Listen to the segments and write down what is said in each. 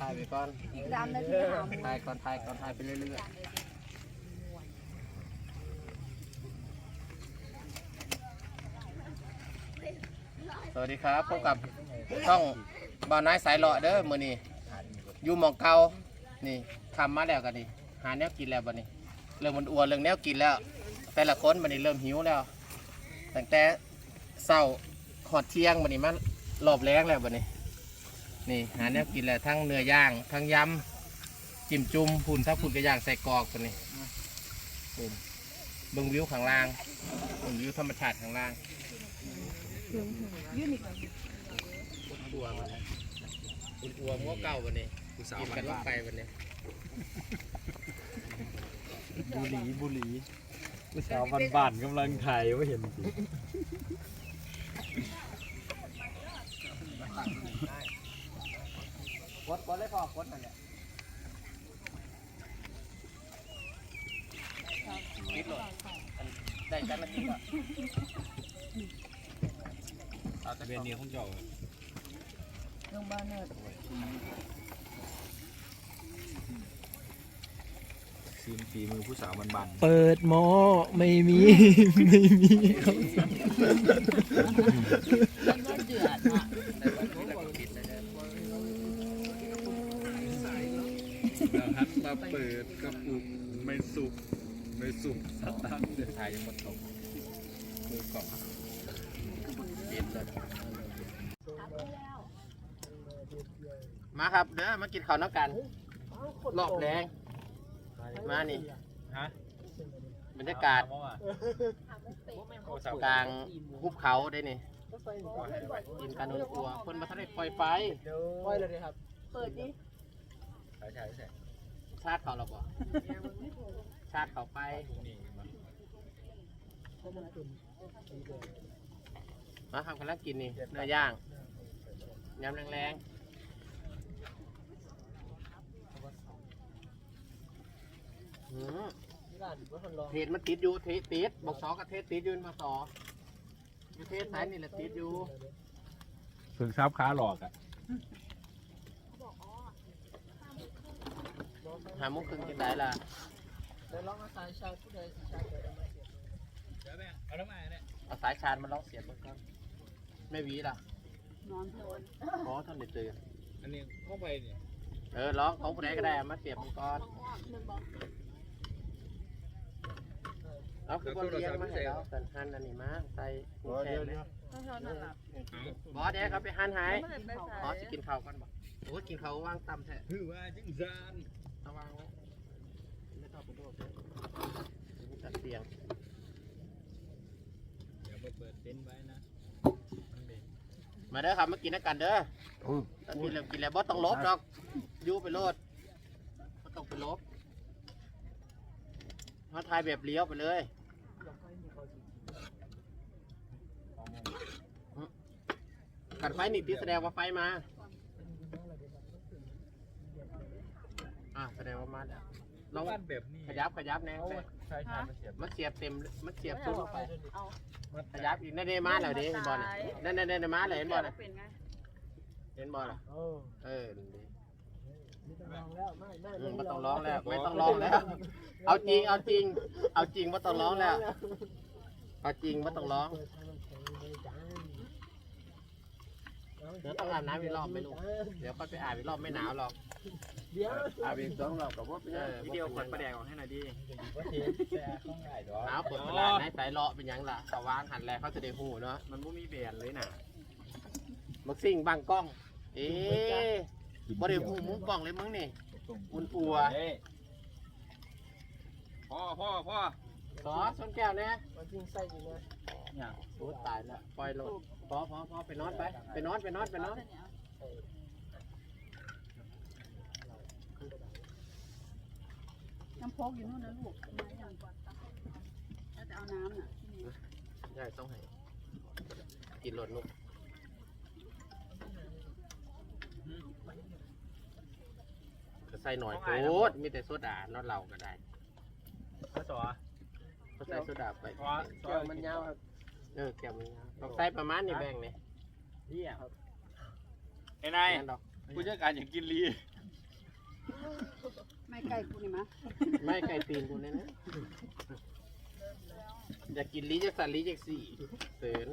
ถ่ายไปก่อนอีกสามนาทีหาหมูถ่ายก่อนถ่ายก่อนถ่ายไปเรื่อยๆสวัสดีครับพบกับช่องบ่าวน้อยสายเลาะเด้อมื้อนี้อยู่หมองเก่านี่ทำมาแล้วกันนี่หาแนวกินแล้วบัดนี้ เริ่มมันอ้วนเรื่องแนวกินแล้ว แต่ละคนบัดนี้เริ่มหิวแล้วตั้งแต่เช้าหอดเที่ยงบัดนี้มารอบแรงแล้วบัดนี้ นี่หาแนวกินแล้วทั้งเนื้อย่างทั้งยำจิ้มจุ่มพุ่นถ้าพุ่นก็ย่างใส่กรอกตัวนี้พุ่นเบิ่งวิวข้างล่างเบิ่งวิวธรรมชาติข้างล่างอัวมันคุณอัวมัวเก่าวันนี้กินกันลงไปวันนี้บุหรีบุหรีผู้สาวบ้านบ้านๆกำลังถ่ายว่าเห็นสิ ดกดเลยพอกดนั่นแหละปิดเลยได้กันนาทีก่อนเอาแต่เวียนนี้ของเจ้าโรงพยาบาลเนิร์ดซีมฝีมือผู้สาวบ้านบ้านเปิดหมอไม่มี ไม่มีเขามันก็เดือดอะ ได้วันนี้แล้วก็ปิดเลยเด้อ แล้วฮัทมาเปิดกระปุกไม่สุกไม่สุกสตาร์ทเดือดถ่ายยังหมดตกมือกล่องปิดเลยมาครับเด้อมากินข้าวน้ำกันรอบแรงมานี่ฮะบรรยากาศกลางหุบเขาได้นี่กินกันนนตัวคนมาทะเลปล่อยไฟเปิดดิใช่ใช่ใชาติเขาเราบ่ชาติเขาไปมันมาครับกำลังกินนี่เนื้อย่างยำแรงๆหืมเทศมันติดอยู่เทศติดบอกสอกับเทศติดยืนมาสออยู่เทศสายนี่แหละติดอยู่ฝึกซับขาหลอกอะ หามุกครึ่งกินได้ละเอาแล้วมาเนี่ยเอาสายชาร์จมาลองเสียบมันก่อนไม่หวีล่ะนอนโดนขอท่านเด็ดเตือนอันนี้เข้าไปเนี่ยเออลองของผู้ใดก็ได้เอามาเสียบมันก่อนเอาคือคนเลี้ยงมาให้เรากันหั่นอันนี้มาใส่หมูแช่เลยถ้าชอนนอนหลับบอสเดี๋ยวครับไปหั่นให้ไม่ได้ไปอ๋อใส่จะกินข้าวกันบ่โอ้ยกินข้าวว่างตำแท้ คือว่าจังซาน เอาวางไว้ไม่ต้องไปโดดเลยจัดเตียงเดี๋ยวมาเปิดเต็นท์ไว้นะมันเด็กมาเด้อครับมากินด้วยกันเด้อตอนนี้เริ่มกินแล้วบอสต้องลบดอกอยู่ไปโลดบ่ต้องไปลบมาทายแบบเลี้ยวไปเลยกัดไฟนี่ติดแสดงว่าไฟมา อ่าแส ดงว่ามาแล้วลองบ้านแบบนี้ขยับขยับแน่โอ้ยใช่ใช่มาเสียบมันเสียบเต็มมันเสียบซุ้มลงไปเอามันขยับอีกนั่นเด้มาแล้วเด้เห็นบอลน่ะนั่นนั่นนั่นมาแล้วเห็นบอลน่ะเป็นไงเห็นบอลน่ะเออนั่นดิอืมไม่ต้องร้องแล้วไม่ต้องร้องแล้ว เอาจริงเอาจริง เอาจริงไม่ต้องร้องแล้วเอาจริงไม่ต้องร้องเดี๋ยวต้องอาบน้ำอีกรอบไหม่ลูกเดี๋ยวค่อยไปอาบอีกรอบไม่หนาวหรอก อาบอีกสองรอบกับว่าเป็นยังวิดีโอขวดประแดงออกให้หน่อยดิหนาวปวดประหลาดในสายเลาะเป็นหยังล่ะเขาวางหันแลเขาจะได้หูเนาะมันไม่มีแบนเลยน่ะมักซิ่งบางกล้อง เอ๊ะบ่ได้หูมุ้งกล้องเลยมึงนี่อุ่นอัวเฮ้ยพ่อพ่อพ่อซอสชนแก้วเนี่ยเนี่ยโอ้ตายแล้วปล่อยลงพอพอพอไปนอนไป ไปนอนไปนอนไปนอน น้ำโพกอยู่นู่นนะลูกมาอย่างก่อนถ้าจะเอาน้ำน่ะที่นี่ใช่ต้องให้ กินรถนุกก็ใส่หน่อยโคตรมีแต่โซดานอดเหล่าก็ได้พ่อสอก็ใส่โซดาไปเพราะแก้วมันยาวครับเออแก้วมันยาวต้องใส่ประมาณนี้แบ่งนี่เฮียไอ้นายแม่นดอก ผู้จัดการอยากกินลี ไม่ไก่กูนี่มะไม่ไก่ตีนกูเนี่ยนะ อยากกินลีจากสันลีจากสี่เสือน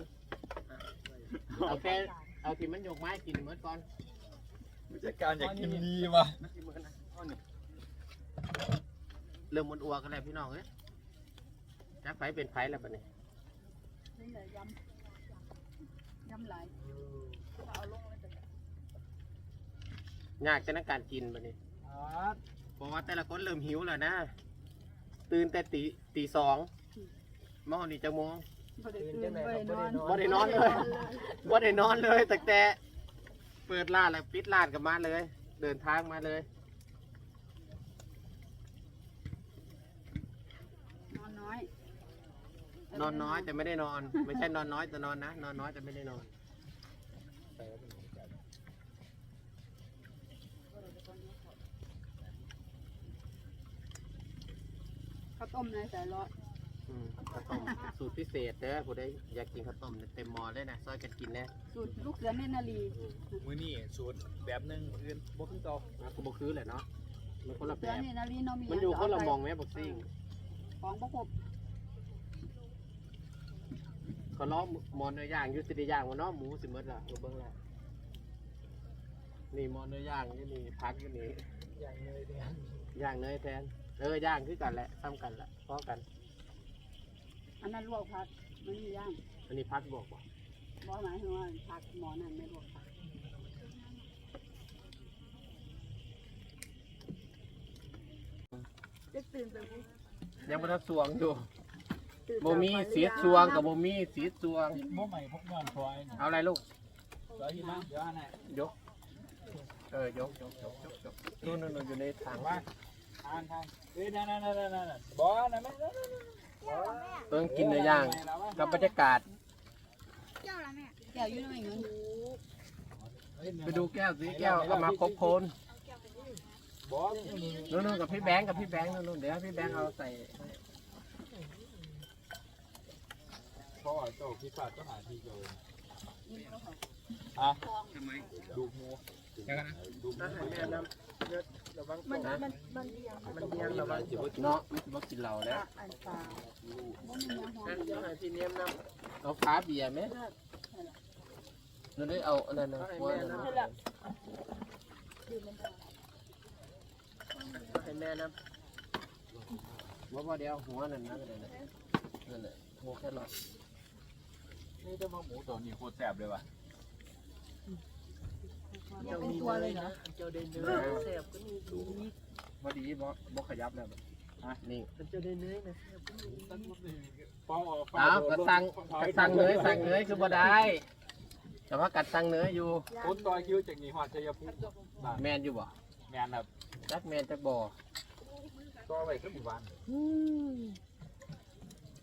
เอาแค่เอาที่มันยกไม้กินเหมือนก่อนผู้จัดการอยากกินดีว่ะเริ่มมันอัวกันแล้วพี่น้องเอ้ยจักไฟเป็นไฟแล้วบัดนี้นี่เลยยำยำหลายเอาลงเลยจ้ะยากจะนักการกินบัดนี้เพราะว่าแต่ละคนเริ่มหิวแล้วนะ ตื่นแต่ตีตีสองมอนี่จะโมงบ่ได้ตื่นบ่ได้นอนบ่ได้นอนเลยบ่ได้นอนเลยแต่แต่เปิดร้านแล้วปิดร้านกับมาเลย เดินทางมาเลย นอนน้อย นอนน้อยแต่ไม่ได้นอน ไม่ใช่นอนน้อยแต่นอนนะ นอนน้อยแต่ไม่ได้นอน ข้าวต้มในสายร้อนอืมข้าวต้มสูตรพิเศษเด้อผู้ใดอยากกินข้าวต้มเนี่ยเต็มหม้อเลยนะซอยกันกินแน่สูตรลูกเสือเนตรนารีมื้อนี้สูตรแบบหนึงมื้ออื่นบ่คือเก่านะกูบอกคือแหละเนาะมันคนละแบเสือบเนตรนารีเนาะมีมันอยู่คนละมองแม่บอกซิ่งของประกบเขาล้อมอนเนื้อย่างอยุติได้ย่างวะเนาะหมูสิหมดละเอาเบิ่งละนี่มอนเนื้อย่างอยู่นี่พักอยู่นี่อย่างเลยเนี่ยย่างเนยแทน เออย่างคือกันแหละซ้ำกันแหละพอกัน อันนั้นลวกผักมันมีย่างอันนี้พักบอกว่าบ่หมายถึงว่าผักหมอนั่นไม่ลวกผักจะตื่นไปปุ๊บยังไม่ทันสวงอยู่ตื่นโมมีสีสวงกับโมมีสีสวง บ่ใหม่พกย้อนคอยนี่เอาอะไรลูกร้อยที่นั่งเดี๋ยวอันไหนยก เออยกยกยกยกยกนู่นนู่นนู่นอยู่ในถังว่า ทางทางเอ้ยนั่นนั่นนั่นนั่นบ่นั่นไม่นั่นเพิ่งกินเนื้อย่างกับบรรยากาศแก้วอยู่ในเงินไปดูแก้วสิแก้วเอามาครบโคนบ่นู่นนู่นกับพี่แบงค์กับพี่แบงค์นู่นนู่นเดี๋ยวให้พี่แบงค์เอาใส่เพราะว่าเจ้าพิซซ่าเจ้าหาที่เจ้าอะดูหมูดูหมูอาหา รแม่น้ำระวังมันมันมันเดียงมันเดียงระวังจิบเนาะไม่จิบกินเหล้าแล้วอันปลาบ่มีน้ำหอมเดี๋ยวหาที่เนียมน้ำเอาฟ้าเบียร์ไหมเราได้เอาอันนั้นนะหัวนั้นนะให้แม่น้ำว่าว่าเดี๋ยวหัวนั่นนะนั่นน่ะนั่นแหละหัวแค่หลอดนี่จะมาหมูตัวนี้โคตรแซ่บเลยว่ะ เป็นตัวเลยเหรอเจ้าได้เนื้อแซ่บก็มีดูพอดีบ่บ่ขยับแล้วอะนี่เจ้าได้เนื้อนะเป้าอ้าวก็สั่งก็สั่งเนื้อสั่งเนื้อคือบ่ได้แต่ว่ากัดสั่งเนื้ออยู่ต้นดอยคิวจากนี้ฮอดชัยภูมิแมนอยู่บ่แมนแบบจักแมนจักบ่ต่อไปขึ้นหมู่บ้าน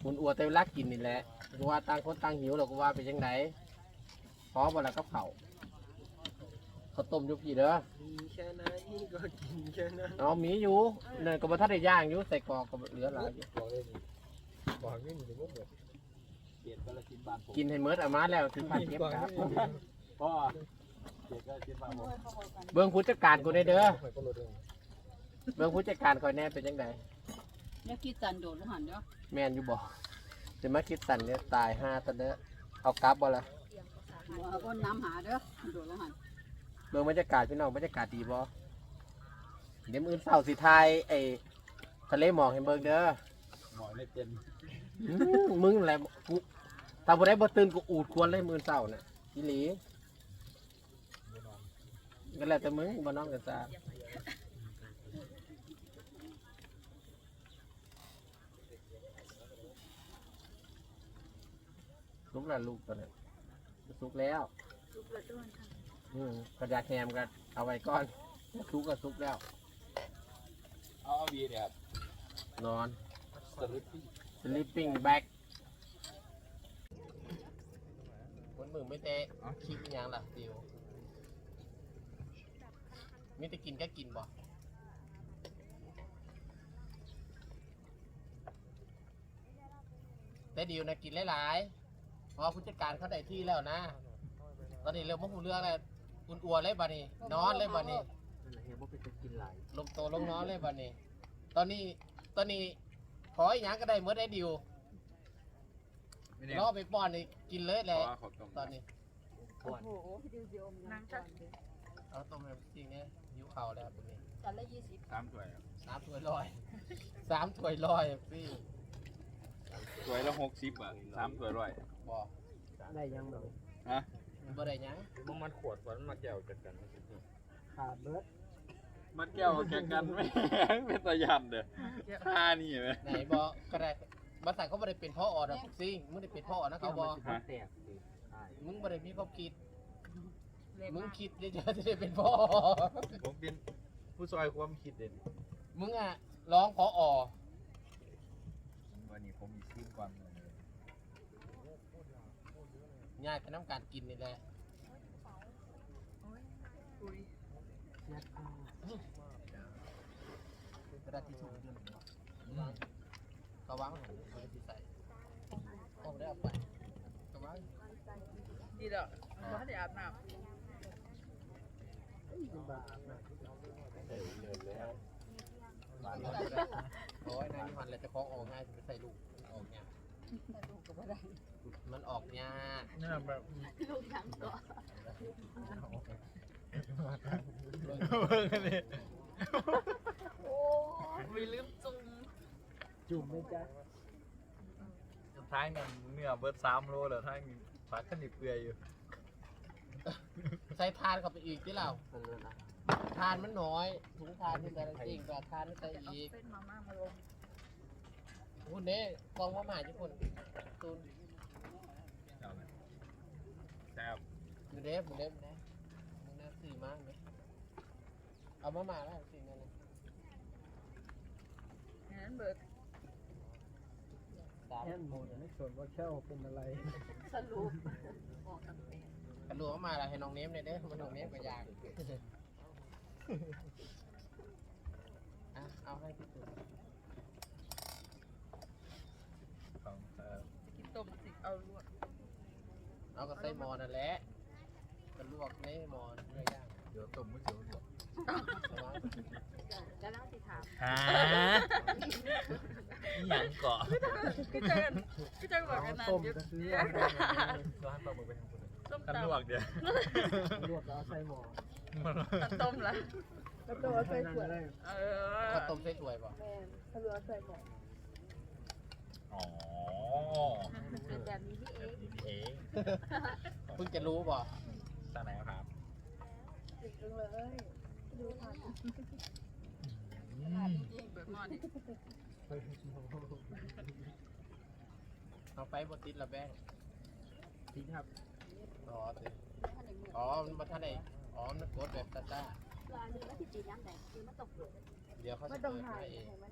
คุณอัวแต่เวลากินนี่แหละกูว่าต่างคนต่างหิวเราก็ว่าเป็นยังไงพร้อมบ่ล่ะกับเขาว ข้าวต้มอยู่พี่เด้อแค่นั้นก็กินแค่นั้นเอามีอยู่เนี่ยก็บ่ทันได้ย่างอยู่ใส่กรอกก็เหลือหลายอยู่บอกเลยนี่บอกนี่นี่มุกแบบเกียรติกาลสินธุ์บ้านผมกินให้หมดเอามาแล้วถึงพันเก็บครับพ่อเกียรติกาลสินธุ์บ้านผมเบิ่งผู้จัดการกูได้เด้อเบิ่งผู้จัดการคอยแน่เป็นจังไดแล้วคิดสันโดดลงหันเด้อแม่นอยู่บ่จะมาคิดสั่นเนี่ยตายห้าตะเด้อเอากลับบ่ล่ะเอาก้นน้ำหาเด้อโดดลงหัน เบิ่งบรรยากาศพี่น้องบรรยากาศดีบ่เดี๋ยวมื้ออนเสาร์สิทายไอ้ทะเลหมอกให้เบิ่งเด้อหมอไม่เต็มอื้อมึงแหละกูถ้าบ่ได้บ่ตื่นกูอูดควรเลยมื้ออนเสาร์น่ะอีหลีก็แล้วแต่มึงบ่น้องกันซาสุกแล้วลูกตัวนั้นสุกแล้ว อืมกระดาษแฮมก็เอาไว้ก่อนสุกก็สุกแล้ว เอาเอาวีเนี่ยครับนอน สลิปปี้ sleeping bag คนมือไม่เตะคลิปอิหยังล่ะดิวมีแต่กินก็กินบ่แต่ดิวนะกินหลายๆเพราะผู้จัดการเขาได้ที่แล้วนะ ตอนนี้เริ่มมาหูเรื่องแล้ว อุ่นอัวเลยบ่นี่นอนเลยบ่นี่นั่นแหละเฮียบ่เป็นจะกินหลายลงโตลงน้อเลยบัดนี้ ตอนนี้ตอนนี้ขออีหยังก็ได้เมื่อได้ดิวไม่เนี่ยรอไปป้อนนี่กินเลยเพแหละราะว่าเขาต้มตอนนี้โอ้โหพี่ดิวสิอมน้ำก่อนดิเอาต้มแบบจริงเนี่ยหิวเข่าวแล้วตรงนี้จานละยี่สิบสามถ้วยครับสามถ้วยลอยสามถ้วยลอยพี่ถ้วยละหกสิบบาทสามถ้วยร้อยบอกได้ยังบ่ฮะ บ่ได้หยังมันมันขวดวันมาแก้วจัดกันขาดเบิดมันแก้วแข่งกันไม่เป็นตะยันเด้อค่านี่ไหมไหนบอกก็ได้บริษัทเขาบ่ได้เป็นพ่อออนะซิงมึงได้เป็นพ่ออนะเขาบอกฮะแตกสิใช่มึงบ่ได้มีความคิดเล็กมึงมากคิดเดี๋ยวจะได้เป็นพ่อผมเป็นผู้ซอยความคิดเด่นมึงอะร้องพออวันนี้ผมมีซิมก่อนเลย ง่ายแต่น้ำการกินนี่แหละคุยยัดข้าวกระดาษที่ถูกเดือนกระวังหนูไม่ที่ใส่ก็ไม่ได้เอาไปกระวังดีแล้วว่าได้อาบน้กินบาปนะโอ้ยนายนิพันธ์เลยจะคล้องออกง่ายจะไปใส่ลูกออกเนี่ยำลูกก็ไม่ได้ มันออกยากเนี่ยแบบลูกยังก็เบิ่งอันนี้โอ้ไม่ลืมจุ่มจุ่มไหมจ๊ะท้ายเนี่ยเนื้อเบิดสามโลแล้วท้ายมีผักขันดิเปื่อยอยู่ ใส่ทานเข้าไปอีกที่เรามันเลยนะทานมันน้อยถุงทานที่แต่ละจริงก็ทานไม่ใส่เอาอีกเป็นมาม่ามาลงคุณเน่กองว่าหมาญี่ปุ่นตูน เอาเลยแซ่บ อยู่เด้มึงเด้มึงเด้มึงเด้สี่มากไหมเอามาหมาแล้วสิ่งนั้นนะงั้นเบิกสามแอนโมจะไม่สนว่าแค่เป็นอะไรสรุปออกกันเป็นกระลัวเข้ามาแล้วให้น้องเนมเลยเด้อมันน้องเนมก็อยากอะเอาให้พี่ตูนของเอ่อกินต้มสิเอาลวกเอาก็ใส่หมอนั่นแหละกระลวกในห มอนเนื้อย่างเดี๋ยวต้มไม่เดี๋ยวหรอกระวังจะนั่งสิถามฮะหยังเกาะพี่เจนพี่เจนบอกกันนานต้มเดี๋ยวจะซื้อร้านปลาหมึกไปทางคนต้มกันตำลวกเดี๋ยวลวกแล้วใส่หมอตัดต้มละแล้วตัวใส่ขวเลยเออข้าวต้มใส่ถ้วยป่ะแมนถ้าเรือใส่หมดอ๋อเป็นแบบนี้พี่เองนี่เองเพิ่งจะรู้ป่ะ ตั้งไหนครับถึงจังเลย ดูผ่านจริงแบบหม้อนี่เอาไฟบดติดละแบงทิ้งครับอ๋อสิอ๋อมันมาท่านไหนอ๋อมันกดแบบตาตาร้านนี้ไม่ติดจีน้ำแดงคือมันตกเปลือกเดี๋ยวเขาไม่จะต้องเปิดถ่ายให้เองเห็นไหม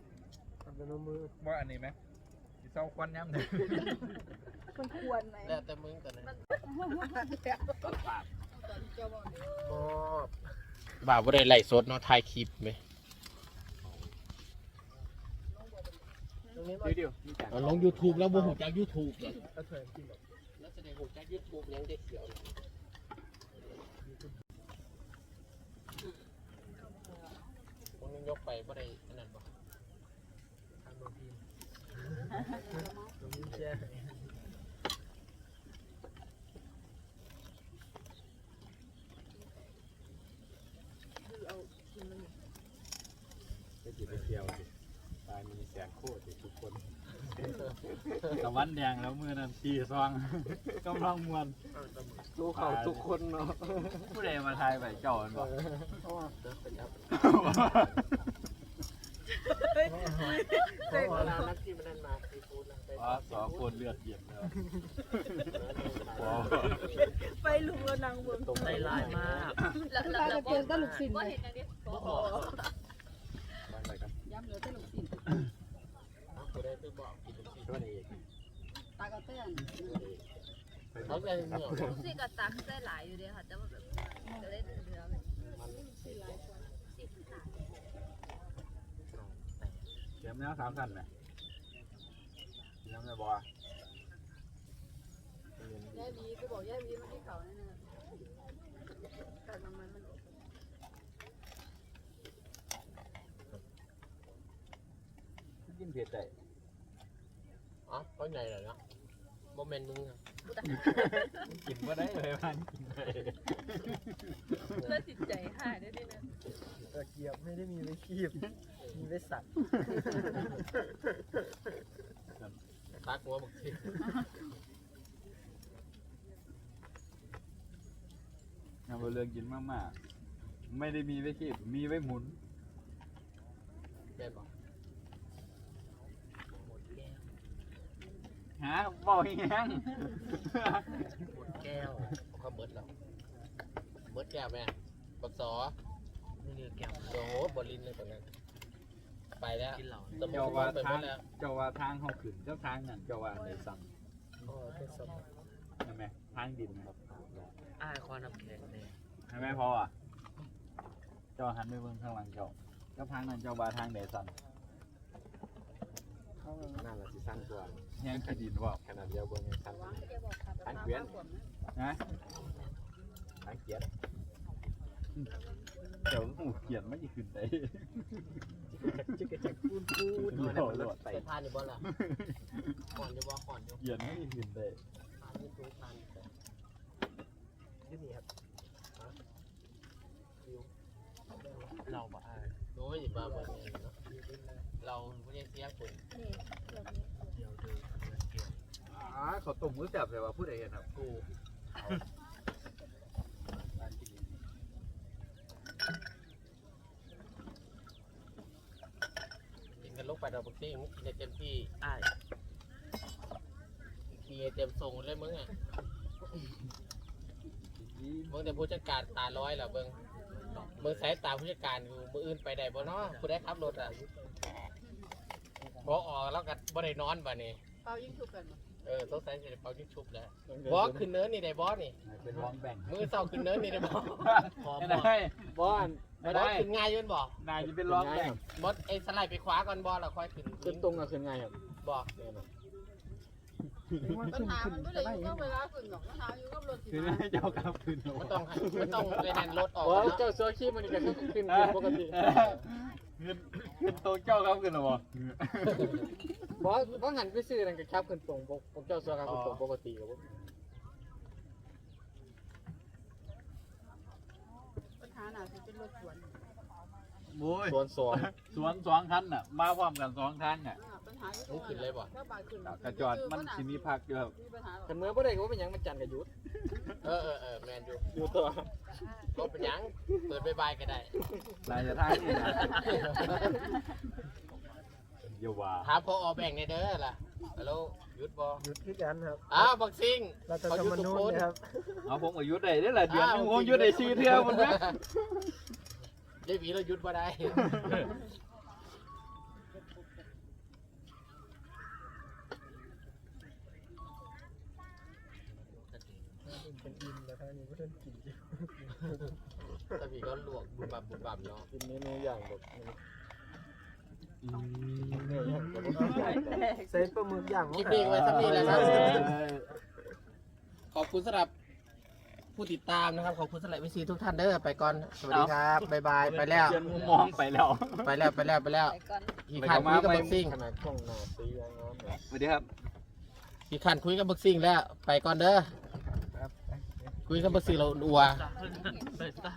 ทำเป็นน้ำมือว่าอันนี้ไหมที่เศร้าควันย้ำเลยมันควรไหมแล้วแต่มึงตอนนั้นมอ บบ่าวบ่ได้ไล่สดเนาะถ่ายคลิปไหมตรงนี้เดี๋ยวนี่จ้ะลง YouTube แล้วบ่หูจาก YouTube เลยก็เถิดกินแบบแล้วแสดงหูจาก YouTube ยังเด็กเขียวมึงยกไปบ่ได้อันนั้นบ่ทางโดนทีมตรงนี้แช่ไปจี บไปเที่ยวดิตายมีแสนโคตรดิทุกคนตะวันแดงแล้วมือนั้นตีซองกำลังมวนรู้เขาทุกคนเนาะผู้ใดมาทายใบเจ้าอันบอกเพราะว่าเดี๋ยวเป็นครับเพราะว่าร้านนักที่มันนั่นมาซีฟู้ดนะไปอ๋อสองคนเลือดเย็นแล้วว้าวไปลุงแล้วนางเมืองตรงใจร้ายมากแล้วแล้ตาวจะเกินก็ลูกศิลป์ก็เลยเห็นอย่างนี้โอ้โห มาใส่กัน ย้ำ เหลือแต่ลูกศิษย์กูได้ไปบอกกินลูกชิ้นช่วยในเอกตากระเตื้อนเขาจะเหนื่อยลูกศิษย์ก็ตักได้หลายอยู่เดียค่ะแต่ว่าแบบก็ได้เหลือแบบสิบขาดเตรียมแล้วสามขั้นไหมเตรียมเลยบอย่าวีก็บอกย่าวีมันที่เขาเนี่ยนะแต่มันมัน เผ็ดได้อ๋อเขาใหญ่เลยเนาะโมเมนต์มึงอะกินบ่ได้เลยมันกินได้เพื่อจิตใจหายได้ด้วยนะตะเกียบไม่ได้มีไว้คีบมีไว้สัตว์ตักหัวมึงสิเอาเรื่องกินมากๆ ไม่ได้มีไว้คีบมีไว้หมุนแม่นบ อกฮะบอกอีหยังหมดแก้วเขาเบิดแล้วเบิดแก้วแม่บักสอนี่เรียกแก้วโอ้โหบอลินเลยตอนนั้นไปแล้วกินเหล่าสมมเจ้าติว่าว่าไปหมทางดแล้วเจ้าว่าทางเขาขึ้นเจ้าทางนั่นเจ้าว่าในซ้โอ้เป็นสมำใช่ไหมทางดินนะครับอ้ายคอน้ำแข็งเลยใช่ไหมพออะเจ้าหันไปเบิ่งข้างหลังเจ้าเจ้าทางนั้นเจ้าว่าทางใดซ้ำ นั่นแหละสิสั้นกว่ายังขี้ดินว่าขนาดเดียวบนยังสั้นอันเกวียนนะทางเกียรติเจ้าหูเขียนไม่ขึ้นได้จิกกระจักปูนปูนโหลดโหลดไปทานอยู่บ่ล่ะก่อนอยู่บ่ก่อนอยู่เขียนไม่ขึ้นได้ทานอยู่สูงทานที่นี่ครับเราบ่อ้ายโอ้ยบ้าบ่เนี่ยเนาะ เราไม่ได้เสียคนเดี๋ยวดูเกี่ยวอ๋อเขาต้มมือจับเลยว่าพูดอะไรกันครับกูกินกันลกไปดอกบักซี่มึงกินได้เต็มที่อ้ายกินเต็มทรงเลยมึงอะมึงแต่ผู้จัดการตาร้อยแล้วเบิ่งมึงสายตาผู้จัดการอยู่มืออื่นไปได้บ่เนาะผู้ได้ขับรถอะ พอออกแล้วก็บ่ได้นอนบ่นี่เปายิ่งทุกกันเออสงสัยสิได้เป่ายิ่งชุบแล้วบอสขึ้นเนินนี่ได้บอสนี่เป็นวองแบ่งมือเศร้าขึ้นเนินนี่ได้บอสพอไม่บอกได้บอสไม่บอได้สขึ้นง่ายอยืนบอกนายจะเป็นร้องแบ่งบอสไอ้สไลด์ไปขวาก่อนบอสแล้วค่อยขึ้นขึ้นตรงกับขึ้นไงครับบอกเนี่ยนะปัญหามันไม่ได้อยู่กับเวลาขึ้นหรอกปัญหาอยู่กับรถคืที่อมาให้เจ้ากลับคืนมันต้องมันต้องไปแนนรถออกโอ้เนาะเจ้าโซคีมันก็ขึ้นขึ้นปกติ ขึ้นขึ้นโตเจ้าครับขึ้นหรอบ่บอสบอสหันไปซื้อนั่นก็ครับขึ้นตรงปกเจ้าโซครับขึ้นตรงปกติครับผมปัญหาหนาสิเป็นรถสวนโอ้ยสวนสองสวนสองคันน่ะ มาพร้อมกันสองคันน่ะอ่าปัญหาอยู่ตรงนั้นถ้าบาดขึ้นกระจอดมันสิมีพักอยู่ครับมีปัญหาหรอกันเมื่อบ่ได้ก็ว่าเป็นหยังมันจันทร์กับยุทธเออเออเออแมนอยู่อยู่ตัว ก็เป็นหยัง เปิดบายๆก็ได้ ลายจะทางนี่นะเยาว่าถามพออแบ่งในเด้อล่ะฮัลโหลหยุดบอยุทธคือกันครับอ้าวบักซิงรัฐธรรมนูญนะครับเอาผมอายุได้ได้ละเดือนนึงผมอายุได้สี่เทื่อมันนะ ได้หวีเราหยุดบ่ได้ นแล้วท่านี้ก็เพิ่นกินอยู่ถ้าหวีก็ลวกบุบบับบุบบับเนาะกินเมนูอย่างแบบใส่ปลาหมึกย่างคลิปนี้ไว้สักนี้แล้วครับขอบคุณสำหรับผู้ติดตามนะครับ ขอบคุณสำหรับวิซีทุกท่านเด้อไปก่อน สวัสดีครับบ๊ายบายไปแล้วเปลี่ยนมุมมองไปแล้ว ไปแล้วไปแล้วไปแล้วไปก่อนขี่ขันคุยกับบักซิ่งขนาดกล้องหน้าตีอย่างงามเลยสวัสดีครับขี่ขันคุยกับบักซิ่งแล้ว ไปก่อนเด้อ คุยกันภาษีเราอัวใส่ตา